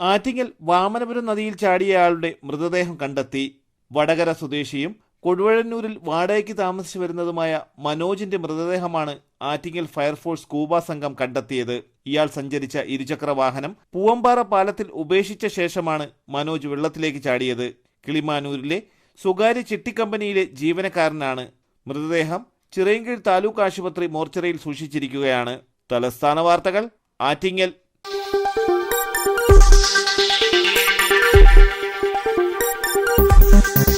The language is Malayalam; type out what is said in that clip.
ആറ്റിങ്ങൽ വാമനപുരം നദിയിൽ ചാടിയയാളുടെ മൃതദേഹം കണ്ടെത്തി. വടകര സ്വദേശിയും കൊടുവഴന്നൂരിൽ വാടകയ്ക്ക് താമസിച്ചു വരുന്നതുമായ മനോജിന്റെ മൃതദേഹമാണ് ആറ്റിങ്ങൽ ഫയർഫോഴ്സ് സ്കൂബ സംഘം കണ്ടെത്തിയത്. ഇയാൾ സഞ്ചരിച്ച ഇരുചക്ര വാഹനം പൂവമ്പാറ പാലത്തിൽ ഉപേക്ഷിച്ച ശേഷമാണ് മനോജ് വെള്ളത്തിലേക്ക് ചാടിയത്. കിളിമാനൂരിലെ സ്വകാര്യ ചിട്ടിക്കമ്പനിയിലെ ജീവനക്കാരനാണ്. മൃതദേഹം ചിറയൻകീഴ് താലൂക്ക് ആശുപത്രി മോർച്ചറിയിൽ സൂക്ഷിച്ചിരിക്കുകയാണ്. തലസ്ഥാന വാർത്തകൾ ആറ്റിങ്ങൽ